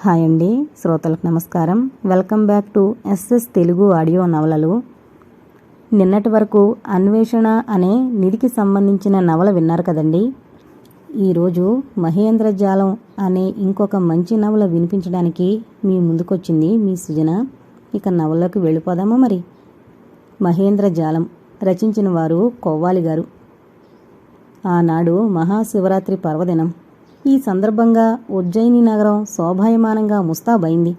Hi అండి. శ్రోతలకు నమస్కారం. Welcome back to SS Telugu audio నవలలు. నిన్నటి వరకు అన్వేషణ అనే నిధికి సంబంధించిన నవల విన్నారు కదండి. ఈరోజు మహేంద్ర జాలం అనే ఇంకొక మంచి నవల వినిపించడానికి మీ ముందుకొచ్చింది మీ సుజన. ఇక నవల్లోకి వెళ్ళిపోదామా మరి? మహేంద్ర జాలం రచించిన వారు కొవ్వాలి గారు. ఆనాడు మహాశివరాత్రి పర్వదినం. ఈ సందర్భంగా ఉజ్జయిని నగరం శోభాయమానంగా ముస్తాబైంది.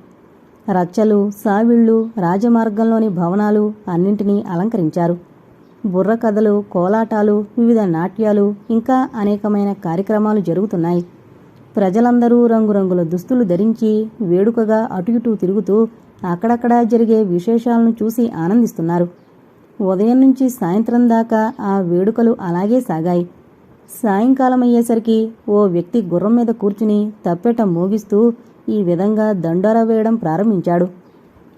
రచ్చలు సావిళ్ళు రాజమార్గంలోని భవనాలు అన్నింటినీ అలంకరించారు. బుర్ర కథలు కోలాటాలు వివిధ నాట్యాలు ఇంకా అనేకమైన కార్యక్రమాలు జరుగుతున్నాయి. ప్రజలందరూ రంగురంగుల దుస్తులు ధరించి వేడుకగా అటు ఇటు తిరుగుతూ అక్కడక్కడా జరిగే విశేషాలను చూసి ఆనందిస్తున్నారు. ఉదయం నుంచి సాయంత్రం దాకా ఆ వేడుకలు అలాగే సాగాయి. సాయంకాలం అయ్యేసరికి ఓ వ్యక్తి గుర్రం మీద కూర్చుని తప్పెట మోగిస్తూ ఈ విధంగా దండోరా వేయడం ప్రారంభించాడు.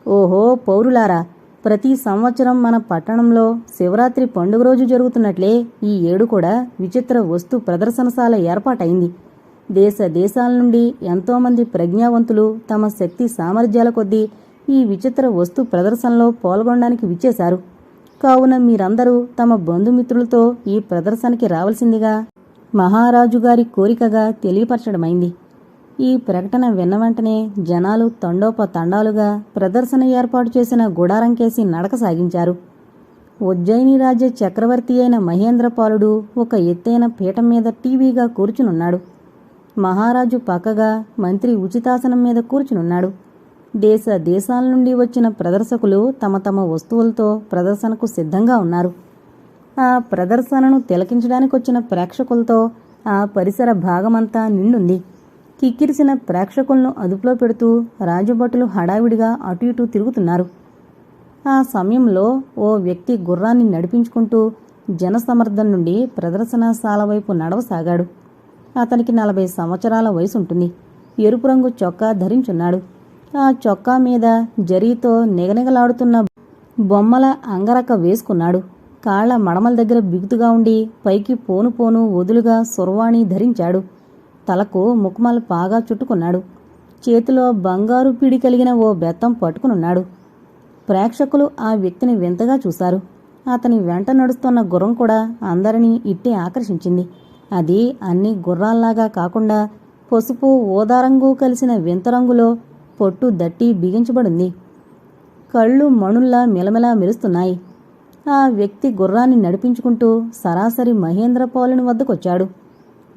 ఓహో పౌరులారా ప్రతి సంవత్సరం మన పట్టణంలో శివరాత్రి పండుగ రోజు జరుగుతున్నట్లే ఈ ఏడు కూడా విచిత్ర వస్తు ప్రదర్శనశాల ఏర్పాటైంది. దేశ దేశాల నుండి ఎంతోమంది ప్రజ్ఞావంతులు తమ శక్తి సామర్థ్యాల కొద్దీ ఈ విచిత్ర వస్తు ప్రదర్శనలో పాల్గొనడానికి విచ్చేశారు. కావున మీరందరూ తమ బంధుమిత్రులతో ఈ ప్రదర్శనకి రావలసిందిగా మహారాజుగారి కోరికగా తెలియపరచడమైంది. ఈ ప్రకటన విన్న వెంటనే జనాలు తండోపతండాలుగా ప్రదర్శన ఏర్పాటు చేసిన గుడారంకేసి నడక సాగించారు. ఉజ్జయిని రాజ్య చక్రవర్తి అయిన మహేంద్రపాలుడు ఒక ఎత్తైన పీఠం మీద టీవీగా కూర్చునున్నాడు. మహారాజు పక్కగా మంత్రి ఉచితాసనం మీద కూర్చునున్నాడు. దేశ దేశాల నుండి వచ్చిన ప్రదర్శకులు తమ తమ వస్తువులతో ప్రదర్శనకు సిద్ధంగా ఉన్నారు. ఆ ప్రదర్శనను తిలకించడానికి వచ్చిన ప్రేక్షకులతో ఆ పరిసర భాగమంతా నిండుంది. కిక్కిరిసిన ప్రేక్షకులను అదుపులో పెడుతూ రాజభటులు హడావిడిగా అటు ఇటు తిరుగుతున్నారు. ఆ సమయంలో ఓ వ్యక్తి గుర్రాన్ని నడిపించుకుంటూ జనసమర్థం నుండి ప్రదర్శనశాల వైపు నడవసాగాడు. అతనికి నలభై సంవత్సరాల వయసు ఉంటుంది ఎరుపు రంగు చొక్కా ధరించున్నాడు. ఆ చొక్కా మీద జరీతో నిగనిగలాడుతున్న బొమ్మల అంగరక వేసుకున్నాడు. కాళ్ళ మడమల దగ్గర బిగుతుగా ఉండి పైకి పోను పోను వదులుగా సురవాణి ధరించాడు. తలకు ముఖమల పాగా చుట్టుకున్నాడు. చేతిలో బంగారు పిడి కలిగిన ఓ బెత్తం పట్టుకునున్నాడు. ప్రేక్షకులు ఆ వ్యక్తిని వింతగా చూశారు. అతని వెంట నడుస్తున్న గుర్రం కూడా అందరినీ ఇట్టే ఆకర్షించింది. అది అన్ని గుర్రాల్లాగా కాకుండా పసుపు ఓదారంగు కలిసిన వింత రంగులో పొట్టు దట్టి బిగించబడింది. కళ్ళు మణుల్లా మెలమెలా మెరుస్తున్నాయి. ఆ వ్యక్తి గుర్రాన్ని నడిపించుకుంటూ సరాసరి మహేంద్రపాలుని వద్దకొచ్చాడు.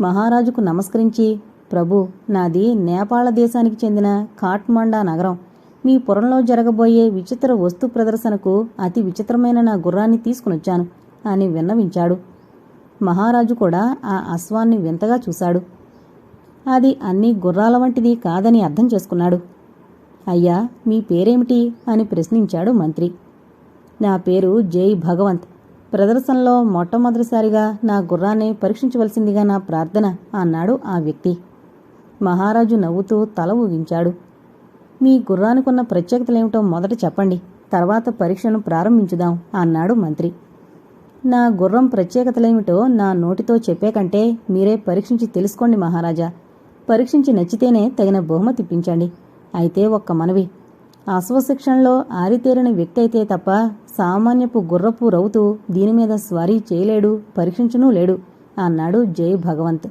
మహారాజుకు నమస్కరించి ప్రభు నాది నేపాళ దేశానికి చెందిన కాట్మండా నగరం. మీ పురంలో జరగబోయే విచిత్ర వస్తు ప్రదర్శనకు అతి విచిత్రమైన నా గుర్రాన్ని తీసుకునొచ్చాను అని విన్నవించాడు. మహారాజు కూడా ఆ అశ్వాన్ని వింతగా చూశాడు. అది అన్ని గుర్రాల వంటిది కాదని అర్థం చేసుకున్నాడు. అయ్యా మీ పేరేమిటి? అని ప్రశ్నించాడు మంత్రి. నా పేరు జై భగవంత్. ప్రదర్శనలో మొట్టమొదటిసారిగా నా గుర్రాన్ని పరీక్షించవలసిందిగా నా ప్రార్థన అన్నాడు ఆ వ్యక్తి. మహారాజు నవ్వుతూ తల ఊగించాడు. మీ గుర్రానికున్న ప్రత్యేకతలేమిటో మొదట చెప్పండి తర్వాత పరీక్షను ప్రారంభించుదాం అన్నాడు మంత్రి. నా గుర్రం ప్రత్యేకతలేమిటో నా నోటితో చెప్పే కంటే మీరే పరీక్షించి తెలుసుకోండి మహారాజా. పరీక్షించి నచ్చితేనే తగిన బహుమతి ఇప్పించండి. అయితే ఒక్క మనవి. అశ్వశిక్షణలో ఆరితేరిన వ్యక్తి అయితే తప్ప సామాన్యపు గుర్రపు రౌతు దీని మీద స్వారీ చేయలేడు పరీక్షించనూ లేడు అన్నాడు జై భగవంత్.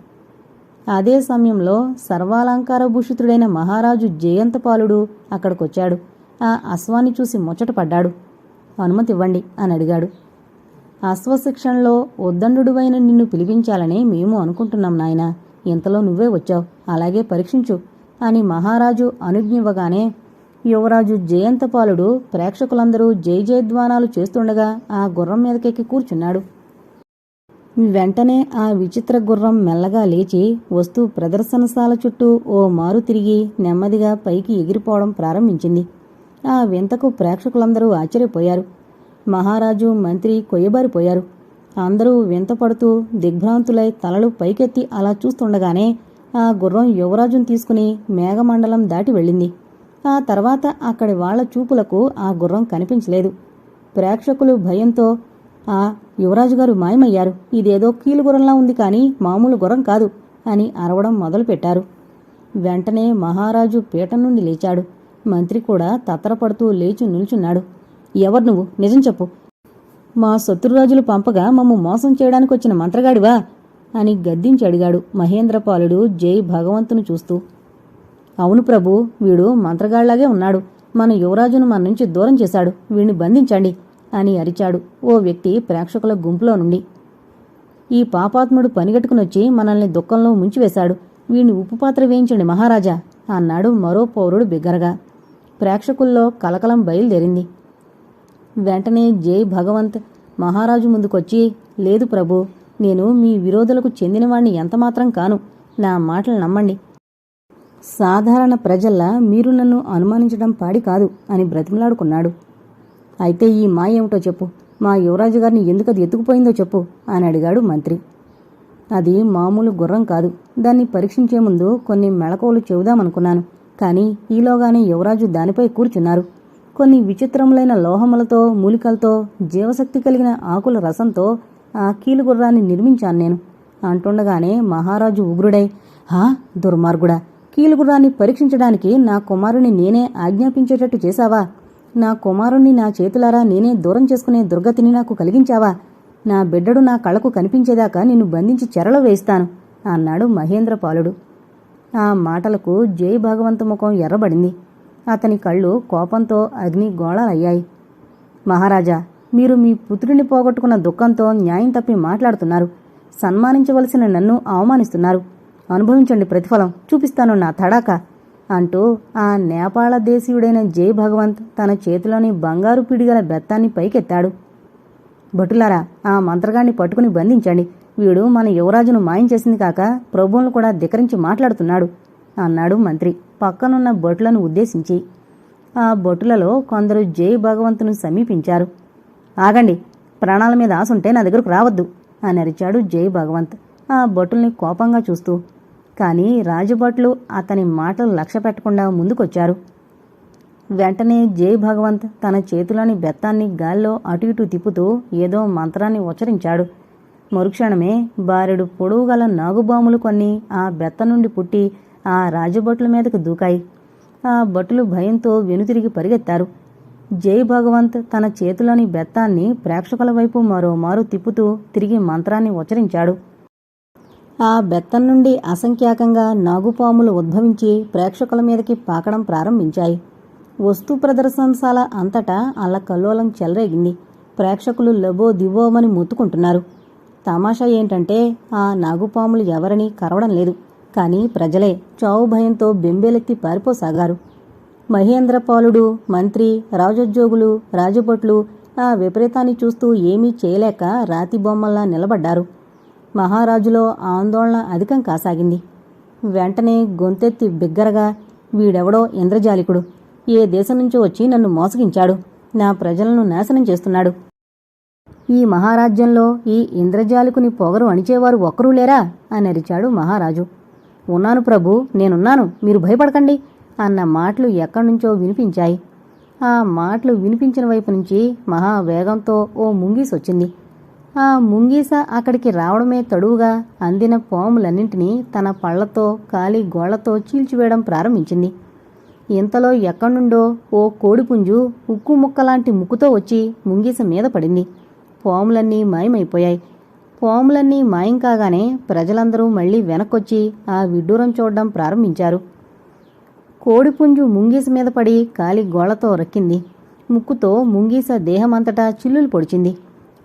అదే సమయంలో సర్వాలంకారభూషితుడైన మహారాజు జయంతపాలుడు అక్కడికొచ్చాడు. ఆ అశ్వాన్ని చూసి ముచ్చటపడ్డాడు అనుమతివ్వండి అని అడిగాడు. అశ్వశిక్షణలో ఉద్దండుడువైన నిన్ను పిలిపించాలని మేము అనుకుంటున్నాం నాయన. ఇంతలో నువ్వే వచ్చావు. అలాగే పరీక్షించు. అని మహారాజు అనుజ్ఞివ్వగానే యువరాజు జయంతపాలుడు ప్రేక్షకులందరూ జయజయధ్వానాలు చేస్తుండగా ఆ గుర్రం మీదకెక్కి కూర్చున్నాడు. వెంటనే ఆ విచిత్ర గుర్రం మెల్లగా లేచి వస్తూ ప్రదర్శనశాల చుట్టూ ఓ మారు తిరిగి నెమ్మదిగా పైకి ఎగిరిపోవడం ప్రారంభించింది. ఆ వింతకు ప్రేక్షకులందరూ ఆశ్చర్యపోయారు. మహారాజు మంత్రి కొయ్యబారిపోయారు. అందరూ వింతపడుతూ దిగ్భ్రాంతులై తలలు పైకెత్తి అలా చూస్తుండగానే ఆ గుర్రం యువరాజును తీసుకుని మేఘమండలం దాటి వెళ్ళింది. ఆ తర్వాత అక్కడి వాళ్ళ చూపులకు ఆ గుర్రం కనిపించలేదు. ప్రేక్షకులు భయంతో ఆ యువరాజు గారు మాయమయ్యారు. ఇదేదో కీలుగుర్రంలా ఉంది కానీ మామూలు గుర్రం కాదు అని అరవడం మొదలుపెట్టారు. వెంటనే మహారాజు పీట నుండి లేచాడు. మంత్రి కూడా తత్తరపడుతూ లేచి నిల్చున్నాడు. ఎవరు నువ్వు? నిజం చెప్పు. మా శత్రురాజులు పంపగా మమ్ము మోసం చేయడానికి వచ్చిన మంత్రగాడివా? అని గద్దించి అడిగాడు మహేంద్రపాలుడు జై భగవంతును చూస్తూ. అవును ప్రభు వీడు మంత్రగాళ్ళాగే ఉన్నాడు. మన యువరాజును మన నుంచి దూరం చేశాడు. వీడిని బంధించండి అని అరిచాడు ఓ వ్యక్తి ప్రేక్షకుల గుంపులో నుండి. ఈ పాపాత్ముడు పనిగట్టుకునొచ్చి మనల్ని దుఃఖంలో ముంచివేశాడు. వీణ్ణి ఉప్పు పాత్ర వేయించండి మహారాజా అన్నాడు మరో పౌరుడు బిగ్గరగా. ప్రేక్షకుల్లో కలకలం బయలుదేరింది. వెంటనే జై భగవంత్ మహారాజు ముందుకొచ్చి లేదు ప్రభు నేను మీ విరోధులకు చెందినవాణ్ణి ఎంతమాత్రం కాను. నా మాటలు నమ్మండి. సాధారణ ప్రజల్లా మీరు నన్ను అనుమానించడం పాడి కాదు అని బ్రతిమలాడుకున్నాడు. అయితే ఈ మా ఏమిటో చెప్పు. మా యువరాజు గారిని ఎందుకు అది ఎత్తుకుపోయిందో చెప్పు అని అడిగాడు మంత్రి. అది మామూలు గుర్రం కాదు. దాన్ని పరీక్షించే ముందు కొన్ని మెళకువలు చెబుదామనుకున్నాను. కానీ ఈలోగానే యువరాజు దానిపై కూర్చున్నారు. కొన్ని విచిత్రములైన లోహములతో మూలికలతో జీవశక్తి కలిగిన ఆకుల రసంతో కీలుగుర్రాన్ని నిర్మించాను నేను. అంటుండగానే మహారాజు ఉగ్రుడై హా దుర్మార్గుడా! కీలుగుర్రాన్ని పరీక్షించడానికి నా కుమారుని నేనే ఆజ్ఞాపించేటట్టు చేశావా? నా కుమారుణ్ణి నా చేతులారా నేనే దూరం చేసుకునే దుర్గతిని నాకు కలిగించావా? నా బిడ్డడు నా కళ్ళకు కనిపించేదాకా నిన్ను బంధించి చెరలో వేస్తాను అన్నాడు మహేంద్రపాలుడు ఆ మాటలకు జై భాగవంత ముఖం ఎర్రబడింది. అతని కళ్ళు కోపంతో అగ్ని గోళాలయ్యాయి మహారాజా మీరు మీ పుత్రుడిని పోగొట్టుకున్న దుఃఖంతో న్యాయం తప్పి మాట్లాడుతున్నారు. సన్మానించవలసిన నన్ను అవమానిస్తున్నారు. అనుభవించండి ప్రతిఫలం. చూపిస్తాను నా తడాక. అంటూ ఆ నేపాళ దేశీయుడైన జై భగవంత్ తన చేతిలోని బంగారు పిడిగల బెత్తాన్ని పైకెత్తాడు. భటులారా ఆ మంత్రగాన్ని పట్టుకుని బంధించండి. వీడు మన యువరాజును మాయం చేసింది కాక ప్రభువులను కూడా ధికరించి మాట్లాడుతున్నాడు అన్నాడు మంత్రి పక్కనున్న భటులను ఉద్దేశించి. ఆ భటులలో కొందరు జై భగవంతును సమీపించారు. ఆగండి ప్రాణాల మీద ఆశ ఉంటే నా దగ్గరకు రావద్దు అని అరిచాడు జై భగవంత్. ఆ భటుల్ని కోపంగా చూస్తూ కానీ రాజభట్లు అతని మాటలు లక్ష్య పెట్టకుండా ముందుకొచ్చారు. వెంటనే జై భగవంత్ తన చేతిలోని బెత్తాన్ని గాల్లో అటు ఇటు తిప్పుతూ ఏదో మంత్రాన్ని ఉచ్చరించాడు. మరుక్షణమే బారెడు పొడవుగల నాగుబాములు కొన్ని ఆ బెత్త నుండి పుట్టి ఆ రాజభటుల మీదకు దూకాయి. ఆ భటులు భయంతో వెనుతిరిగి పరిగెత్తారు. జై భగవంత్ తన చేతిలోని బెత్తాన్ని ప్రేక్షకుల వైపు మరోమారు తిప్పుతూ తిరిగి మంత్రాన్ని ఉచ్చరించాడు. ఆ బెత్తం నుండి అసంఖ్యాకంగా నాగుపాములు ఉద్భవించి ప్రేక్షకుల మీదకి పాకడం ప్రారంభించాయి. వస్తు ప్రదర్శనశాల అంతటా అల్లకల్లోలం చెలరేగింది. ప్రేక్షకులు లబో దివోమని ముత్తుకుంటున్నారు. తమాషా ఏంటంటే ఆ నాగుపాములు ఎవరిని కరవడం లేదు. కానీ ప్రజలే చావు భయంతో బెంబేలెత్తి పారిపోసాగారు. మహేంద్రపాలుడు మంత్రి రాజోద్యోగులు రాజభట్లు ఆ విపరీతాన్ని చూస్తూ ఏమీ చేయలేక రాతి బొమ్మల్లా నిలబడ్డారు. మహారాజులో ఆందోళన అధికం కాసాగింది. వెంటనే గొంతెత్తి బిగ్గరగా వీడెవడో ఇంద్రజాలికుడు. ఏ దేశం నుంచో వచ్చి నన్ను మోసగించాడు. నా ప్రజలను నాశనం చేస్తున్నాడు. ఈ మహారాజ్యంలో ఈ ఇంద్రజాలికుని పొగరు అణిచేవారు ఒక్కరూ లేరా? అని అరిచాడు మహారాజు. ఉన్నాను ప్రభు నేనున్నాను. మీరు భయపడకండి. అన్న మాటలు ఎక్కడి నుంచో వినిపించాయి. ఆ మాటలు వినిపించిన వైపు నుంచి మహావేగంతో ఓ ముంగీస్ వచ్చింది. ఆ ముంగీస అక్కడికి రావడమే తడువుగా అందిన పాములన్నింటినీ తన పళ్ళతో కాలి గోళ్ళతో చీల్చివేయడం ప్రారంభించింది. ఇంతలో ఎక్కడ్నుండో ఓ కోడిపుంజు ఉక్కు ముక్కలాంటి ముక్కుతో వచ్చి ముంగీస మీద పడింది. పాములన్నీ మాయమైపోయాయి. పాములన్నీ మాయం కాగానే ప్రజలందరూ మళ్ళీ వెనక్కొచ్చి ఆ విడ్డూరం చూడడం ప్రారంభించారు. కోడిపుంజు ముంగీస మీద పడి కాలి గోళ్ళతో రక్కింది. ముక్కుతో ముంగీస దేహమంతటా చిల్లులు పొడిచింది.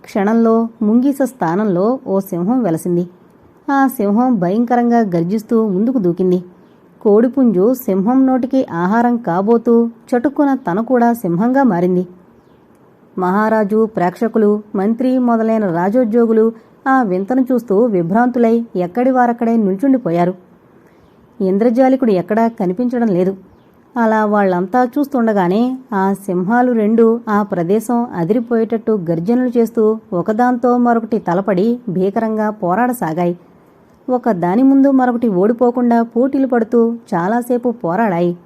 క్షణంలో ముంగీస స్థానంలో ఓ సింహం వెలసింది. ఆ సింహం భయంకరంగా గర్జిస్తూ ముందుకు దూకింది. కోడిపుంజు సింహం నోటికి ఆహారం కాబోతూ చటుక్కున తన కూడా సింహంగా మారింది. మహారాజు ప్రేక్షకులు మంత్రి మొదలైన రాజోద్యోగులు ఆ వింతను చూస్తూ విభ్రాంతులై ఎక్కడి వారక్కడే నిల్చుండిపోయారు. ఇంద్రజాలికుడు ఎక్కడా కనిపించడం లేదు. అలా వాళ్ళంతా చూస్తుండగానే ఆ సింహాలు రెండు ఆ ప్రదేశం అదిరిపోయేటట్టు గర్జనలు చేస్తూ ఒకదాంతో మరొకటి తలపడి భీకరంగా పోరాడసాగాయి. ఒక దాని ముందు మరొకటి ఓడిపోకుండా పోటీలు పడుతూ చాలాసేపు పోరాడాయి.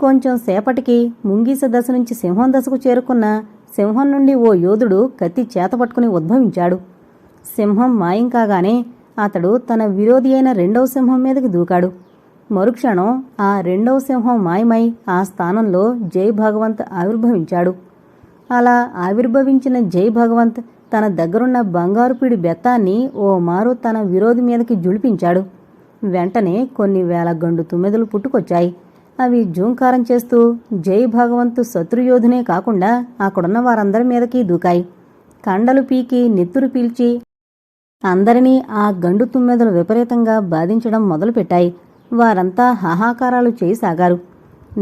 కొంచెం సేపటికి ముంగీస దశ నుంచి సింహం దశకు చేరుకున్న సింహం నుండి ఓ యోధుడు కత్తి చేతపట్టుకుని ఉద్భవించాడు. సింహం మాయం కాగానే అతడు తన విరోధి అయిన రెండవ సింహం మీదకి దూకాడు. మరుక్షణం ఆ రెండవ సింహం మాయమై ఆ స్థానంలో జై భగవంత్ ఆవిర్భవించాడు. అలా ఆవిర్భవించిన జై భగవంత్ తన దగ్గరున్న బంగారుపీడి బెత్తాన్ని ఓ మారు తన విరోధి మీదకి జుళిపించాడు వెంటనే కొన్ని వేల గండు తుమ్మెదలు పుట్టుకొచ్చాయి. అవి జూంకారం చేస్తూ జై భగవంతు శత్రుయోధునే కాకుండా అక్కడున్న వారందరి మీదకి దూకాయి. కండలు పీకి నెత్తురు పీల్చి అందరినీ ఆ గండు తుమ్మెదలు విపరీతంగా బాధించడం మొదలుపెట్టాయి. వారంతా హాహాకారాలు చేయసాగారు.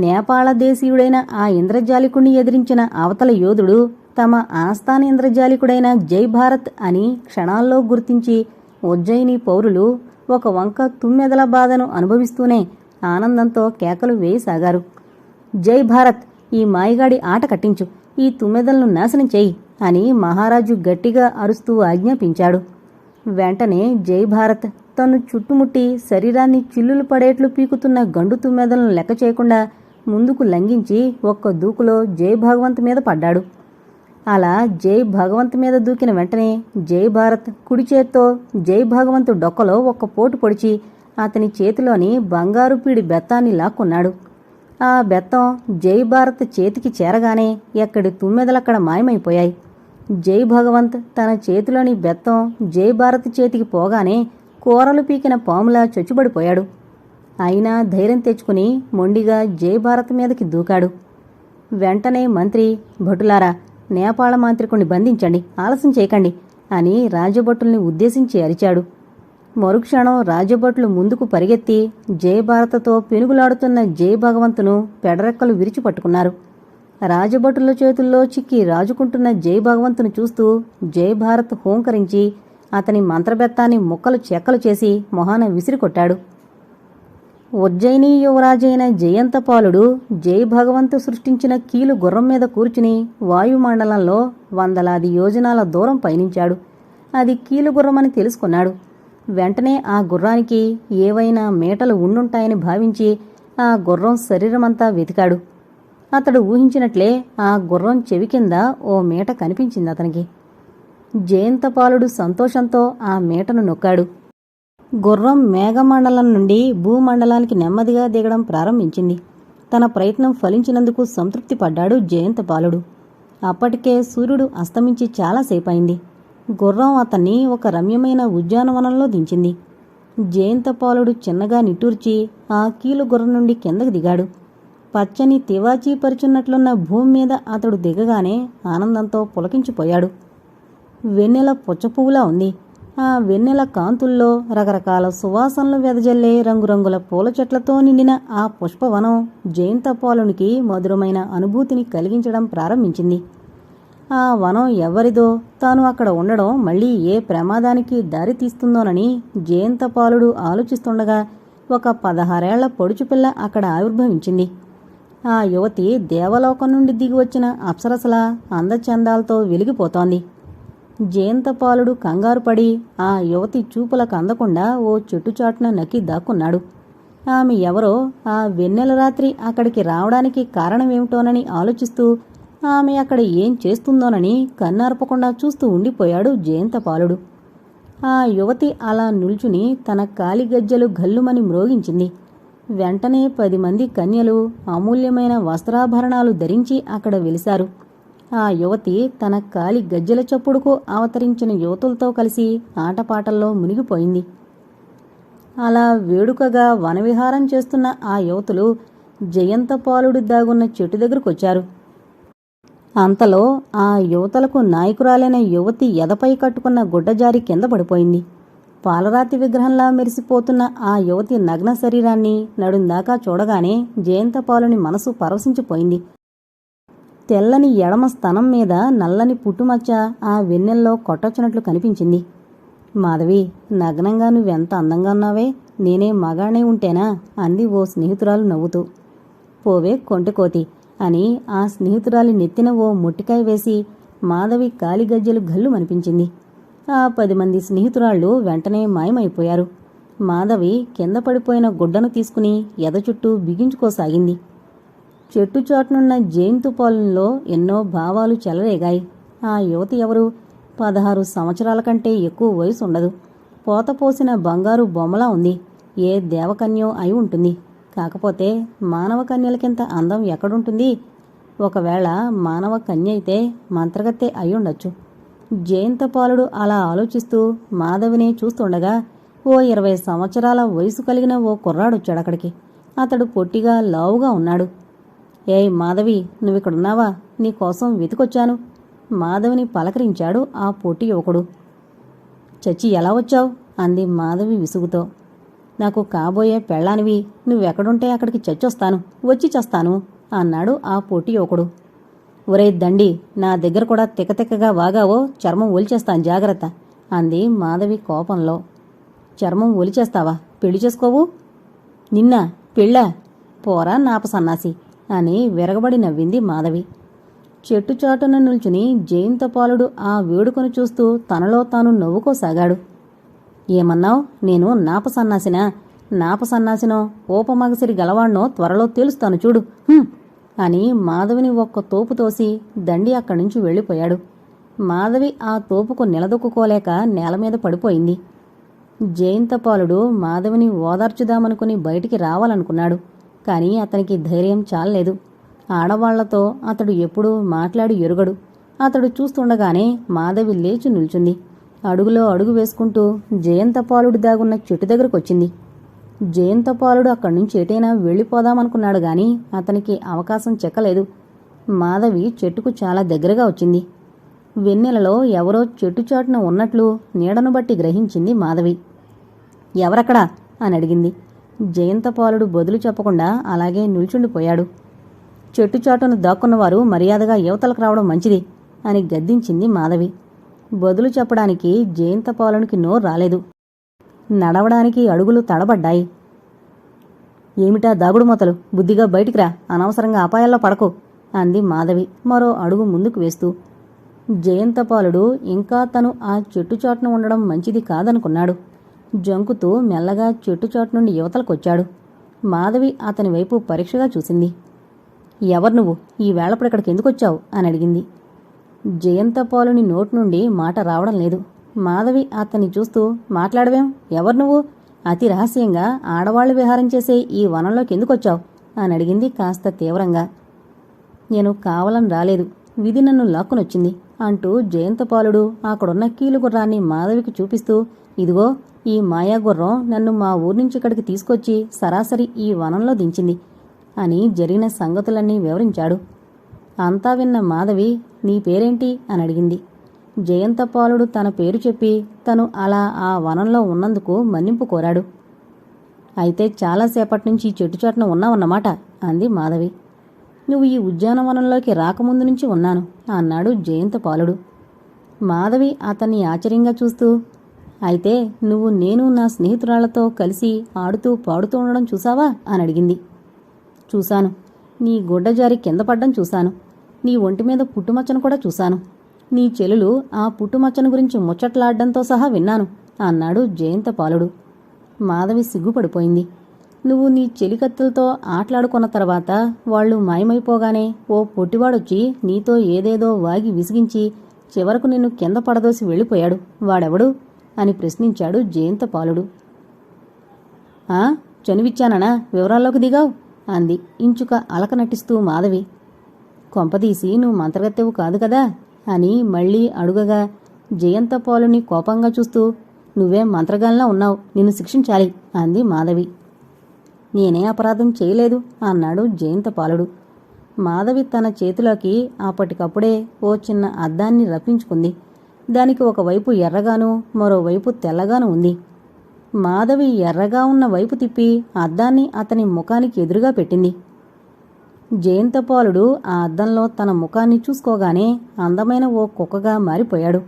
నేపాళ దేశీయుడైన ఆ ఇంద్రజాలికుణ్ణి ఎదిరించిన అవతల యోధుడు తమ ఆస్థాన ఇంద్రజాలికుడైన జై భారత్ అని క్షణాల్లో గుర్తించి ఉజ్జయిని పౌరులు ఒక వంక తుమ్మెదల బాధను అనుభవిస్తూనే ఆనందంతో కేకలు వేయసాగారు. జై భారత్ ఈ మాయగాడి ఆట కట్టించు ఈ తుమ్మెదలను నాశనం చేయి అని మహారాజు గట్టిగా అరుస్తూ ఆజ్ఞాపించాడు. వెంటనే జై భారత్ తను చుట్టుముట్టి శరీరాన్ని చిల్లులు పడేట్లు పీకుతున్న గండు తుమ్మెదలను లెక్క చేయకుండా ముందుకు లంఘించి ఒక్క దూకులో జై భగవంత్ మీద పడ్డాడు. అలా జై భగవంత్ మీద దూకిన వెంటనే జై భారత్ కుడి చేత్తో జై భగవంతు డొక్కలో ఒక్క పోటు పొడిచి అతని చేతిలోని బంగారు పీడి బెత్తాన్ని లాక్కున్నాడు. ఆ బెత్తం జై భారత్ చేతికి చేరగానే ఎక్కడి తుమ్మెదలక్కడ మాయమైపోయాయి. జై భగవంత్ తన చేతిలోని బెత్తం జై భారత్ చేతికి పోగానే కూరలు పీకిన పాములా చొచ్చుబడిపోయాడు. అయినా ధైర్యం తెచ్చుకుని మొండిగా జై భారత్ మీదకి దూకాడు. వెంటనే మంత్రి భటులారా నేపాళ మాంత్రికుణ్ణి బంధించండి ఆలస్యం చేయకండి అని రాజభటుల్ని ఉద్దేశించి అరిచాడు. మరుక్షణం రాజభటులు ముందుకు పరిగెత్తి జయభారతతో పెనుగులాడుతున్న జయ భగవంతును పెడరెక్కలు విరిచి పట్టుకున్నారు రాజభటుల చేతుల్లో చిక్కి రాజుకుంటున్న జై భగవంతును చూస్తూ జయభారత్ హోంకరించి అతని మంత్రబెత్తాన్ని ముక్కలు చెక్కలు చేసి మొహాన విసిరికొట్టాడు. ఉజ్జయిని యువరాజైన జయంతపాలుడు జై భగవంతు సృష్టించిన కీలు గుర్రం మీద కూర్చుని వాయుమండలంలో వందలాది యోజనాల దూరం పయనించాడు. అది కీలుగుర్రమని తెలుసుకున్నాడు. వెంటనే ఆ గుర్రానికి ఏవైనా మేటలు ఉండుంటాయని భావించి ఆ గుర్రం శరీరమంతా వెతికాడు. అతడు ఊహించినట్లే ఆ గుర్రం చెవి కింద ఓ మేట కనిపించింది అతనికి. జయంతపాలుడు సంతోషంతో ఆ మేటను నొక్కాడు. గుర్రం మేఘమండలం నుండి భూమండలానికి నెమ్మదిగా దిగడం ప్రారంభించింది. తన ప్రయత్నం ఫలించినందుకు సంతృప్తి పడ్డాడు జయంతపాలుడు. అప్పటికే సూర్యుడు అస్తమించి చాలాసేపయింది గుర్రం అతన్ని ఒక రమ్యమైన ఉద్యానవనంలో దించింది. జయంతపాలుడు చిన్నగా నిట్టూర్చి ఆ కీలు గుర్రం నుండి కిందకు దిగాడు. పచ్చని తివాచీ పరిచున్నట్లున్న భూమి మీద అతడు దిగగానే ఆనందంతో పులకించిపోయాడు. వెన్నెల పుచ్చపువ్వులా ఉంది. ఆ వెన్నెల కాంతుల్లో రకరకాల సువాసనలు వెదజల్లే రంగురంగుల పూల చెట్లతో నిండిన ఆ పుష్పవనం జయంతపాలునికి మధురమైన అనుభూతిని కలిగించడం ప్రారంభించింది. ఆ వనం ఎవరిదో తాను అక్కడ ఉండడం మళ్ళీ ఏ ప్రమాదానికి దారి తీస్తుందోనని జయంతపాలుడు ఆలోచిస్తుండగా ఒక పదహారేళ్ళ పొడుచుపిల్ల అక్కడ ఆవిర్భవించింది. ఆ యువతి దేవలోకం నుండి దిగి వచ్చిన అప్సరసల అందచందాలతో వెలిగిపోతోంది. జయంతపాలుడు కంగారు పడి ఆ యువతి చూపులకు అందకుండా ఓ చెట్టుచాటున నక్కి దాక్కున్నాడు. ఆమె ఎవరో ఆ వెన్నెల రాత్రి అక్కడికి రావడానికి కారణమేమిటోనని ఆలోచిస్తూ ఆమె అక్కడ ఏం చేస్తుందోనని కన్నార్పకుండా చూస్తూ ఉండిపోయాడు జయంతపాలుడు. ఆ యువతి అలా నిల్చుని తన కాలి గజ్జలు గల్లుమని మ్రోగించింది. వెంటనే పది మంది కన్యలు అమూల్యమైన వస్త్రాభరణాలు ధరించి అక్కడ వెలిశారు. ఆ యువతి తన కాలి గజ్జెల చప్పుడుకు అవతరించిన యువతులతో కలిసి ఆటపాటల్లో మునిగిపోయింది. అలా వేడుకగా వనవిహారం చేస్తున్న ఆ యువతులు జయంతపాలుడు దాగున్న చెట్టు దగ్గరకొచ్చారు. అంతలో ఆ యువతలకు నాయకురాలైన యువతి ఎదపై కట్టుకున్న గుడ్డజారి కింద పడిపోయింది. పాలరాతి విగ్రహంలా మెరిసిపోతున్న ఆ యువతి నగ్న శరీరాన్ని నడుందాకా చూడగానే జయంతపాలుని మనసు పరవశించిపోయింది. తెల్లని ఎడమ స్తనం మీద నల్లని పుట్టుమచ్చ ఆ వెన్నెల్లో కొట్టొచ్చినట్లు కనిపించింది. మాధవి నగ్నంగా నువ్వెంత అందంగా ఉన్నావే? నేనే మగానే ఉంటేనా? అంది ఓ స్నేహితురాలు నవ్వుతూ. పోవే కొంటెకోతి అని ఆ స్నేహితురాలి నెత్తిన ఓ ముట్టికాయ వేసి మాధవి కాలిగజ్జలు గల్లు అనిపించింది ఆ పది మంది స్నేహితురాళ్ళు వెంటనే మాయమైపోయారు. మాధవి కింద పడిపోయిన గుడ్డను తీసుకుని ఎద చుట్టూ బిగించుకోసాగింది చెట్టు చాటునున్న పాలనలో ఎన్నో భావాలు చెలరేగాయి. ఆ యువతి ఎవరు? పదహారు సంవత్సరాల కంటే ఎక్కువ వయసు ఉండదు. పోత పోసిన బంగారు బొమ్మలా ఉంది. ఏ దేవకన్యో అయి ఉంటుంది. కాకపోతే మానవ కన్యలకింత అందం ఎక్కడుంటుంది? ఒకవేళ మానవ కన్య అయితే మంత్రగత్తె అయి ఉండొచ్చు. జయంతపాలుడు అలా ఆలోచిస్తూ మాధవిని చూస్తుండగా ఓ ఇరవై సంవత్సరాల వయసు కలిగిన ఓ కుర్రాడొచ్చాడు అక్కడికి. అతడు పొట్టిగా లావుగా ఉన్నాడు. ఏయ్ మాధవి నువ్విక్కడున్నావా? నీకోసం వెతికొచ్చాను. మాధవిని పలకరించాడు ఆ పొట్టి యువకుడు. చచ్చి ఎలా వచ్చావు? అంది మాధవి విసుగుతో. నాకు కాబోయే పెళ్ళానివి. నువ్వెక్కడుంటే అక్కడికి చచ్చొస్తాను. వచ్చి చస్తాను అన్నాడు ఆ పొట్టి యువకుడు. ఒరే దండి నా దగ్గర కూడా తిక్కతిక్కగా వాగావో చర్మం ఒలిచేస్తాను జాగ్రత్త అంది మాధవి కోపంలో. చర్మం ఒలిచేస్తావా? పెళ్ళి చేసుకోవు? నిన్న పెళ్ళా? పోరా నాప సన్నాసి అని విరగబడి నవ్వింది మాధవి. చెట్టు చాటున నిల్చుని జయంతపాలుడు ఆ వేడుకను చూస్తూ తనలో తాను నవ్వుకోసాగాడు. ఏమన్నావ్? నేను నాప సన్నాసినా? నాప సన్నాసినో ఓపమగసిరి గలవాణ్ణో త్వరలో తేలుస్తాను చూడు. అని మాధవిని ఒక్క తోపు తోసి దండి అక్కడి నుంచి వెళ్ళిపోయాడు. మాధవి ఆ తోపుకు నిలదొక్కుకోలేక నేల మీద పడిపోయింది. జయంతపాలుడు మాధవిని ఓదార్చుదామనుకుని బయటికి రావాలనుకున్నాడు కానీ అతనికి ధైర్యం చాలలేదు. ఆడవాళ్ళతో అతడు ఎప్పుడూ మాట్లాడి ఎరుగడు. అతడు చూస్తుండగానే మాధవి లేచి నిల్చుంది. అడుగులో అడుగు వేసుకుంటూ జయంతపాలుడు దాగున్న చెట్టు దగ్గరకొచ్చింది. జయంతపాలుడు అక్కడి నుంచి ఎటైనా వెళ్ళిపోదామనుకున్నాడు గాని అతనికి అవకాశం చెక్కలేదు. మాధవి చెట్టుకు చాలా దగ్గరగా వచ్చింది. వెన్నెలలో ఎవరో చెట్టు చాటున ఉన్నట్లు నీడను బట్టి గ్రహించింది మాధవి. ఎవరక్కడా? అని అడిగింది. జయంతపాలుడు బదులు చెప్పకుండా అలాగే నిల్చుండిపోయాడు. చెట్టు చాటున దాక్కున్నవారు మర్యాదగా యువతలకు రావడం మంచిది అని గద్దించింది మాధవి. బదులు చెప్పడానికి జయంతపాలునికి నోరు రాలేదు. నడవడానికి అడుగులు తడబడ్డాయి. ఏమిటా దాగుడు మూతలు? బుద్ధిగా బయటికి రా అనవసరంగా అపాయాల్లో పడకు అంది మాధవి. మరో అడుగు ముందుకు వేస్తూ జయంతపాలుడు ఇంకా తను ఆ చెట్టుచాటును ఉండడం మంచిది కాదనుకున్నాడు. జంకుతూ మెల్లగా చెట్టుచాటు నుండి యువతలకొచ్చాడు. మాధవి అతని వైపు పరీక్షగా చూసింది. ఎవరు నువ్వు? ఈ వేళప్పుడు ఇక్కడికి ఎందుకొచ్చావు? అని అడిగింది. జయంతపాలుని నోటి నుండి మాట రావడం లేదు. మాధవి అతన్ని చూస్తూ మాట్లాడవేం? ఎవరు నువ్వు? అతి రహస్యంగా ఆడవాళ్ళు విహారం చేసే ఈ వనంలోకి ఎందుకొచ్చావు? అని అడిగింది కాస్త తీవ్రంగా. నేను కావాలని రాలేదు. విధి నన్ను లాక్కునొచ్చింది అంటూ జయంతపాలుడు అక్కడున్న కీలుగుర్రాన్ని మాధవికి చూపిస్తూ ఇదిగో ఈ మాయాగుర్రం నన్ను మా ఊరి నుంచి ఇక్కడికి తీసుకొచ్చి సరాసరి ఈ వనంలో దించింది అని జరిగిన సంగతులన్నీ వివరించాడు. అంతా విన్న మాధవి నీ పేరేంటి? అని అడిగింది. జయంతపాలుడు తన పేరు చెప్పి తను అలా ఆ వనంలో ఉన్నందుకు మన్నింపు కోరాడు. అయితే చాలాసేపటి నుంచి ఈ చెట్టు చాటున ఉన్నావన్నమాట అంది మాధవి. నువ్వు ఈ ఉద్యానవనంలోకి రాకముందు నుంచి ఉన్నాను అన్నాడు జయంతపాలుడు. మాధవి అతన్ని ఆశ్చర్యంగా చూస్తూ అయితే నువ్వు నేను నా స్నేహితురాళ్ళతో కలిసి ఆడుతూ పాడుతూ ఉండడం చూసావా? అని అడిగింది. చూశాను. నీ గుడ్డ జారి కింద పడ్డం చూశాను. నీ ఒంటి మీద పుట్టుమచ్చను కూడా చూశాను. నీ చెలులు ఆ పుట్టుమచ్చను గురించి ముచ్చట్లాడ్డంతో సహా విన్నాను అన్నాడు జయంతపాలుడు మాధవి సిగ్గుపడిపోయింది. నువ్వు నీ చెలికత్తులతో ఆటలాడుకున్న తర్వాత వాళ్ళు మాయమైపోగానే ఓ పొట్టివాడొచ్చి నీతో ఏదేదో వాగి విసిగించి చివరకు నిన్ను కింద పడదోసి వెళ్ళిపోయాడు. వాడెవడు? అని ప్రశ్నించాడు జయంతపాలుడు ఆ? చనివిచ్చాననా? వివరాల్లోకి దిగావు? అంది. ఇంచుక అలక నటిస్తూ మాధవి. కొంపదీసి నువ్వు మంత్రగత్తెవు కాదు కదా? అని మళ్ళీ అడుగగా జయంతపాలుని కోపంగా చూస్తూ నువ్వేం మంత్రగాల్లా ఉన్నావు నిన్ను శిక్షించాలి అంది మాధవి. నేనే అపరాధం చేయలేదు అన్నాడు జయంతపాలుడు మాధవి తన చేతిలోకి అప్పటికప్పుడే ఓ చిన్న అద్దాన్ని రప్పించుకుంది. దానికి ఒకవైపు ఎర్రగాను మరోవైపు తెల్లగాను ఉంది. మాధవి ఎర్రగా ఉన్న వైపు తిప్పి అద్దాన్ని అతని ముఖానికి ఎదురుగా పెట్టింది. జయంతపాలుడు ఆ అద్దంలో తన ముఖాన్ని చూసుకోగానే అందమైన ఓ కుక్కగా మారిపోయాడు.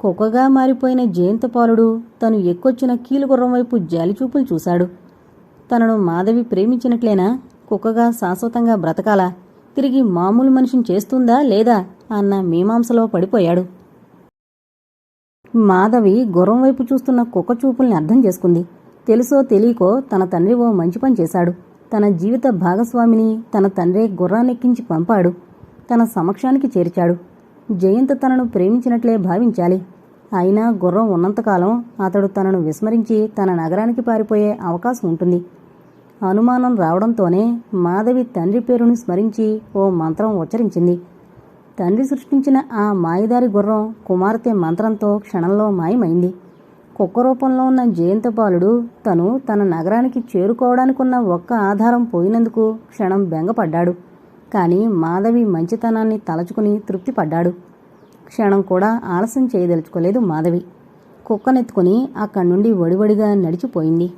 కుక్కగా మారిపోయిన జయంతపాలుడు తను ఎక్కొచ్చిన కీలుగుర్రం వైపు జాలిచూపులు చూశాడు. తనను మాధవి ప్రేమించినట్లేనా? కుక్కగా శాశ్వతంగా బ్రతకాలా? తిరిగి మామూలు మనిషిని చేస్తుందా లేదా అన్న మీమాంసలో పడిపోయాడు. మాధవి గుర్రం వైపు చూస్తున్న కుక్క చూపుల్ని అర్థం చేసుకుంది. తెలుసో తెలియకో తన తండ్రి ఓ మంచి పని చేశాడు. తన జీవిత భాగస్వామిని తన తండ్రే గుర్రానెక్కించి పంపాడు. తన సమక్షానికి చేర్చాడు. జయంత్ తనను ప్రేమించినట్లే భావించాలి. అయినా గుర్రం ఉన్నంతకాలం అతడు తనను విస్మరించి తన నగరానికి పారిపోయే అవకాశం ఉంటుంది. అనుమానం రావడంతోనే మాధవి తండ్రి పేరును స్మరించి ఓ మంత్రం ఉచ్చరించింది. తండ్రి సృష్టించిన ఆ మాయదారి గుర్రం కుమార్తె మంత్రంతో క్షణంలో మాయమైంది. కుక్క రూపంలో ఉన్న జయంతపాలుడు తను తన నగరానికి చేరుకోవడానికున్న ఒక్క ఆధారం పోయినందుకు క్షణం బెంగపడ్డాడు. కానీ మాధవి మంచితనాన్ని తలచుకుని తృప్తిపడ్డాడు. క్షణం కూడా ఆలస్యం చేయదలుచుకోలేదు మాధవి. కుక్కనెత్తుకుని అక్కడి నుండి వడివడిగా నడిచిపోయింది.